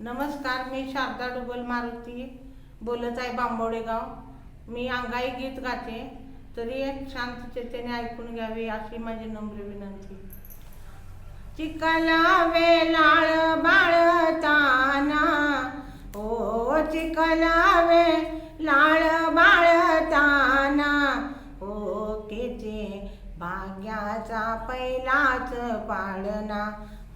नमस्कार मी शारदा डुबल मारुती बोलत आहे बांबोडे गाव मी अंगाई गीत गाते. तरी एक शांत चेतेने ऐकून घ्यावी अशी माझी नम्र विनंती. चिकला वेलाळ बाळताना ओ चिकला वे लाळ बाळताना ओ किती भाग्याचा पहिलाच पाळणा.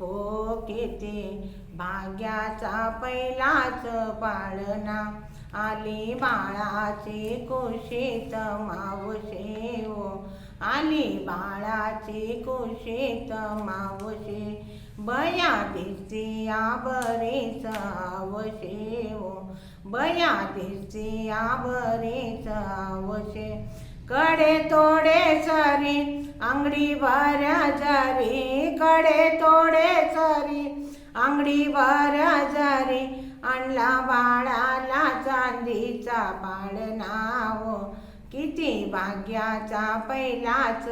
हो किती. भाग्याचा पहिलाच पाळणा. आली बाळाची कुशीत मावशे हो. आली बाळाची कुशीत मावशे. बया दिसिया बरेच आवशे हो. बया दिसिया बरेच आवशे. कडे तोडे सरी आंगडी वाऱ्या जारी कडे तोडे सरी आंगडी वाऱ्या जारी आणला बाळाला चांदीचा पाळणाव किती भाग्याचा पहिलाच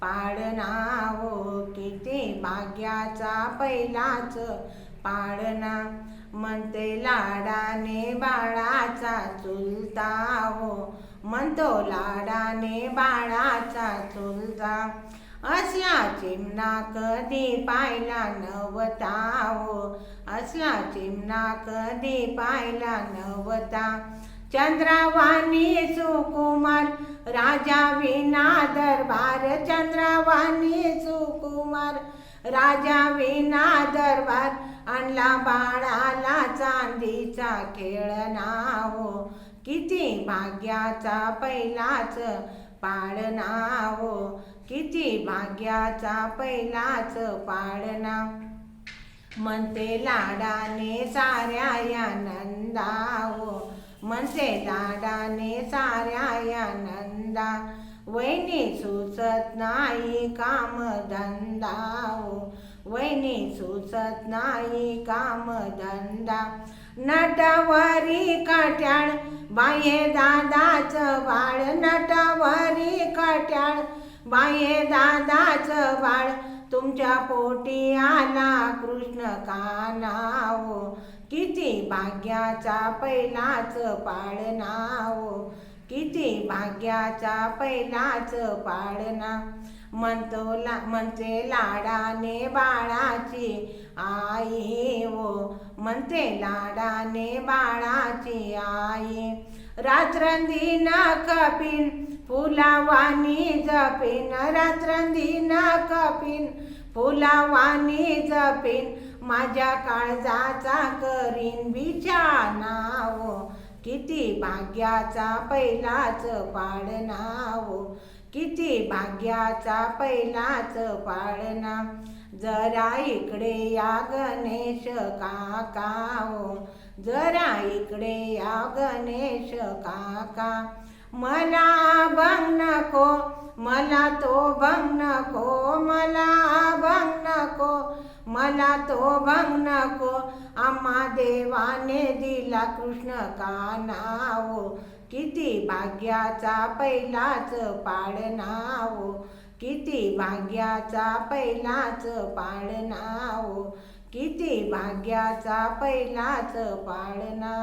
पाळणाव किती भाग्याचा पहिलाच पाडना म्हणते लाडाने बाळाचा चुलताव. म्हणतो लाडाने बाळाचा चुलता असला चिमणा कधी पाहिला हो असला चिमणा कधी पाहिला नवता. चंद्रावानी सुकुमार राजा विना दरबार चंद्रावानी सुकुमार राजा विना दरबार आणला बाळाला चांदीचा खेळणाव किती भाग्याचा पहिलाच पाळणाव. किती भाग्याचा पहिलाच पाळणा. म्हणते लाडाने साऱ्या या नंदाव. म्हणते लाडाने साऱ्या या नंदा. वैनी सुचत नाही काम धंदाव. वैनी सुचत नाही काम धंदा नटवरी कट्याळ बाये दादाच बाळ. नटवरी कट्याळ बाये दादाच बाळ. तुमच्या पोटी आला कृष्ण कानाव किती भाग्याचा पहिलाच पाळणाव. किती भाग्याचा पहिलाच पाळणा. म्हणतो ला म्हणते लाडाने बाळाची आई वो म्हणते लाडाने बाळाची आई. रात्रंदिन कपिन फुलावानी जपिन रात्रंदिन कपिन फुलावानी जपिन माझ्या काळजाचा करीन बिछानाव किती भाग्याचा पहिलाच पाळणाव. किती भाग्याचा पहिलाच पाळणा. जरा इकडे या गणेश काकाओ जरा इकडे या गणेश काका. मला बघ नको. मला तो भंग नको मला भंग नको मला तो भंग नको आम्हा देवाने दिला कृष्ण का नाव? किती भाग्याचा पहिलाच पाड नावो? किती भाग्याचा पहिलाच पाड पाळणाव किती भाग्याचा पहिलाच पाळणा